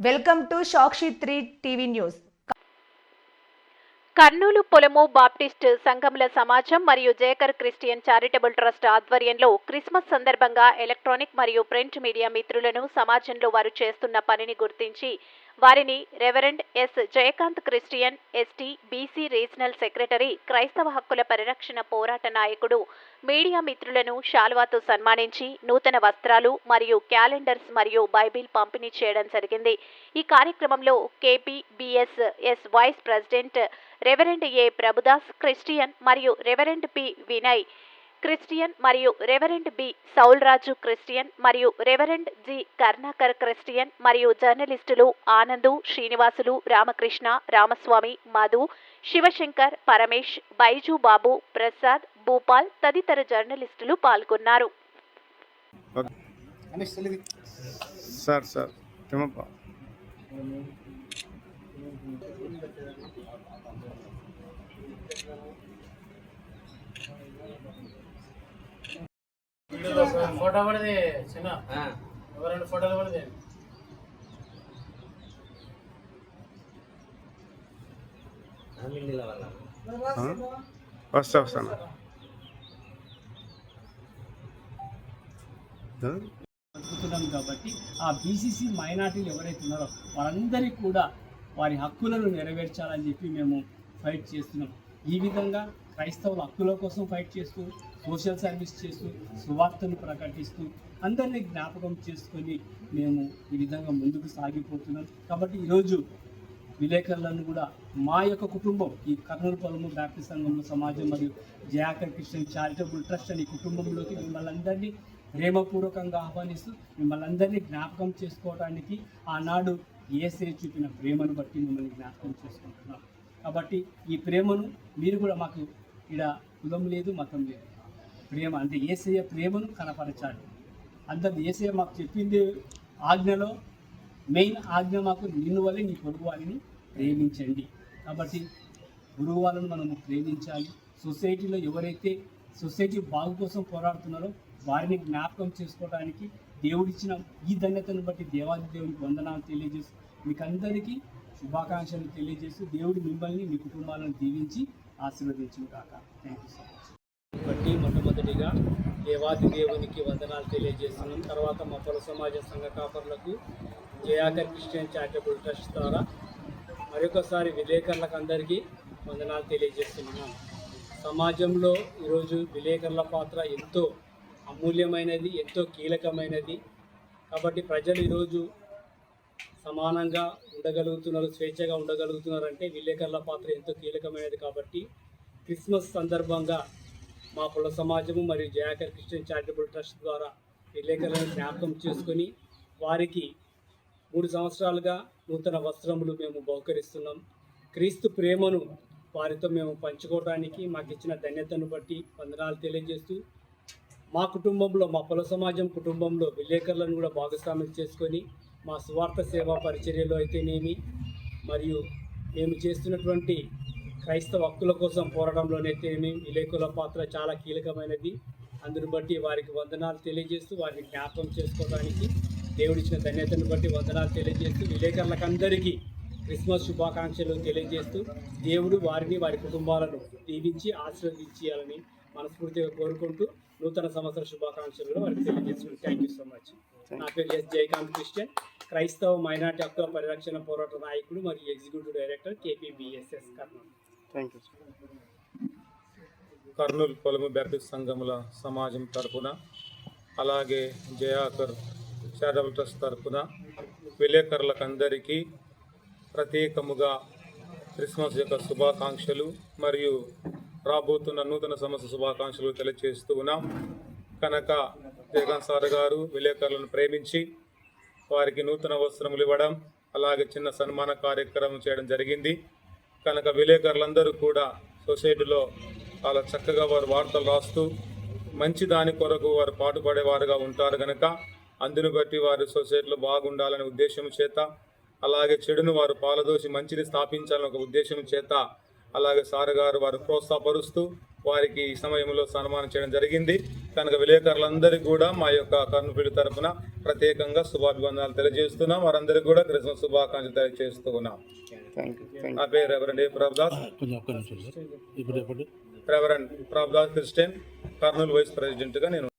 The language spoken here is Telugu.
Welcome to Sakshi three TV news. Kurnool పొలము బాప్టిస్ట్ సంఘముల సమాజం మరియు జేకర్ క్రిస్టియన్ చారిటబుల్ ట్రస్ట్ ఆధ్వర్యంలో క్రిస్మస్ సందర్భంగా ఎలక్ట్రానిక్ మరియు ప్రింట్ మీడియా మిత్రులను సమాజంలో వారు చేస్తున్న పనిని గుర్తించి వారిని reverend S Jayakanth Christian ST BC regional secretary క్రైస్తవ హక్కుల పరిరక్షణ పోరాట నాయకుడు మీడియా మిత్రులను శాల్వాతో సన్మానించి నూతన వస్త్రాలు మరియు క్యాలెండర్స్ మరియు బైబిల్ పంపిణీ చేయడం జరిగింది. ఈ కార్యక్రమంలో KP BS S vice president reverend A. Prabhudas Christian మరియు రెవరెండ్ పి. వినయ్ క్రిస్టియన్ మరియు రెవరెండ్ బి సౌల్రాజు క్రిస్టియన్ మరియు రెవరెండ్ జి కర్ణాకర్ క్రిస్టియన్ మరియు జర్నలిస్టులు ఆనందు శ్రీనివాసులు రామకృష్ణ రామస్వామి మధు శివశంకర్ పరమేష్ బైజు బాబు ప్రసాద్ భూపాల్ తదితర జర్నలిస్టులు పాల్గొన్నారు. సార్ సార్ ఫోటో పడితే చిన్న. ఎవరండి ఫోటోలు పడితే? ఆ? వస్తా వస్తాను ఆ? బతుకుతున్నాం కాబట్టి ఆ బీసీసీ మైనార్టీలు ఎవరైతే ఉన్నారో వారందరికీ కూడా వారి హక్కులను నెరవేర్చాలని చెప్పి మేము ఫైట్ చేస్తున్నాం. ఈ విధంగా క్రైస్తవుల హక్కుల కోసం ఫైట్ చేస్తూ సోషల్ సర్వీస్ చేస్తూ సువార్తను ప్రకటిస్తూ అందరినీ జ్ఞాపకం చేసుకొని మేము ఈ విధంగా ముందుకు సాగిపోతున్నాం. కాబట్టి ఈరోజు విలేకరులను కూడా మా యొక్క కుటుంబం ఈ కర్నూలు పొలము బ్యాప్టిస్ట్ సంఘము సమాజం మరియు జయాకర్ క్రిస్టియన్ చారిటబుల్ ట్రస్ట్ అనే కుటుంబంలోకి మిమ్మల్ని అందరినీ ప్రేమపూర్వకంగా ఆహ్వానిస్తూ మిమ్మల్ని అందరినీ జ్ఞాపకం చేసుకోవడానికి ఆనాడు ఏసే చూపిన ప్రేమను బట్టి మిమ్మల్ని జ్ఞాపకం చేసుకుంటున్నాం. కాబట్టి ఈ ప్రేమను మీరు కూడా మాకు ఇక్కడ కులం లేదు మతం లేదు. ప్రేమ అంటే ఏసయ్య ప్రేమను కనపరచాలి. అందరు ఏసయ్య మాకు చెప్పింది ఆజ్ఞలో మెయిన్ ఆజ్ఞ మాకు నిన్ను వల్ల నీ పొరుగు వారిని ప్రేమించండి. కాబట్టి గురువు వాళ్ళను మనము ప్రేమించాలి. సొసైటీలో ఎవరైతే సొసైటీ బాగు కోసం పోరాడుతున్నారో వారిని జ్ఞాపకం చేసుకోవడానికి దేవుడిచ్చిన ఈ ధన్యతను బట్టి దేవాది దేవునికి వందనాలు తెలియజేస్తూ మీకు అందరికీ శుభాకాంక్షలు తెలియజేస్తూ దేవుడు మిమ్మల్ని మీ కుటుంబాలను దీవించి ఆశీర్వదించిన కాక థ్యాంక్ యూ సో మచ్ బట్టి మొట్టమొదటిగా దేవాది దేవునికి వందనాలు తెలియజేస్తున్నాం. తర్వాత మా పొల సమాజ సంఘ కాపర్లకు జయాకర్ క్రిస్టియన్ చారిటబుల్ ట్రస్ట్ ద్వారా మరొకసారి విలేకరులకు అందరికీ వందనాలు తెలియజేస్తున్నాం. సమాజంలో ఈరోజు విలేకరుల పాత్ర ఎంతో అమూల్యమైనది ఎంతో కీలకమైనది. కాబట్టి ప్రజలు ఈరోజు సమానంగా ఉండగలుగుతున్నారు స్వేచ్ఛగా ఉండగలుగుతున్నారు అంటే విలేకరుల పాత్ర ఎంతో కీలకమైనది కాబట్టి క్రిస్మస్ సందర్భంగా మా కుల సమాజము మరియు జయాకర్ క్రిస్టియన్ చారిటబుల్ ట్రస్ట్ ద్వారా విలేకరులను జ్ఞాపకం చేసుకొని వారికి మూడు సంవత్సరాలుగా నూతన వస్త్రములు మేము బహుకరిస్తున్నాం. క్రీస్తు ప్రేమను వారితో మేము పంచుకోవడానికి మాకు ఇచ్చిన ధన్యతను బట్టి వందనాలు తెలియజేస్తూ మా కుటుంబంలో మా కుల సమాజం కుటుంబంలో విలేకరులను కూడా భాగస్వామ్యం చేసుకొని మా స్వార్థ సేవా పరిచర్యలో అయితేనేమి మరియు మేము చేస్తున్నటువంటి క్రైస్తవ హక్కుల కోసం పోరాటంలోనైతేనేమి విలేకుల పాత్ర చాలా కీలకమైనది. అందును బట్టి వారికి వందనాలు తెలియజేస్తూ వారిని జ్ఞాపకం చేసుకోవడానికి దేవుడిచ్చిన ధన్యతను బట్టి వందనాలు తెలియజేస్తూ విలేకరులకందరికీ క్రిస్మస్ శుభాకాంక్షలు తెలియజేస్తూ దేవుడు వారిని వారి కుటుంబాలను దీవించి ఆశీర్వదించాలని మనస్ఫూర్తిగా కోరుకుంటూ నూతన సంవత్సర శుభాకాంక్షలు వారికి తెలియజేస్తున్నాను. థ్యాంక్ యూ సో మచ్ నా పేరు ఎస్ జయకాంత్ క్రిస్టియన్. క్రైస్తవ మైనార్టీ హక్కుల పరిరక్షణ పోరాట నాయకుడు మరియు executive director KPBSS Kurnool. Thank you Kurnool పొలము బ్యాప్టిస్ట్ సంఘముల సమాజం తరపున అలాగే జయాకర్ చారిటబుల్ ట్రస్ట్ తరపున విలేకరులకు అందరికీ ప్రత్యేకముగా క్రిస్మస్ యొక్క శుభాకాంక్షలు మరియు రాబోతున్న నూతన సంవత్సర శుభాకాంక్షలు తెలియజేస్తూ ఉన్నాం. కనుక జగన్ సార్ గారు విలేకరులను ప్రేమించి వారికి నూతన వస్త్రములు ఇవ్వడం అలాగే చిన్న సన్మాన కార్యక్రమం చేయడం జరిగింది. కనుక విలేకరులందరూ కూడా సొసైటీలో చాలా చక్కగా వారు వార్తలు రాస్తూ మంచి దాని కొరకు వారు పాటుపడేవారుగా ఉంటారు కనుక అందును బట్టి వారు సొసైటీలో బాగుండాలనే ఉద్దేశం చేత అలాగే చెడును వారు పాలదోసి మంచిని స్థాపించాలనే ఒక ఉద్దేశం చేత అలాగే సార్ గారు వారు ప్రోత్సాహపరుస్తూ వారికి ఈ సమయంలో సన్మానం చేయడం జరిగింది. కనుక విలేకరులందరికీ కూడా మా యొక్క కర్నూలు తరపున ప్రత్యేకంగా శుభాభివందనాలు తెలియజేస్తున్నాం. వారందరికీ కూడా క్రిస్మస్ శుభాకాంక్షలు తెలియజేస్తూ ఉన్నాం నా పేరు reverend A Prabhudas reverend Prabhudas Christian Kurnool vice ప్రెసిడెంట్గా నేను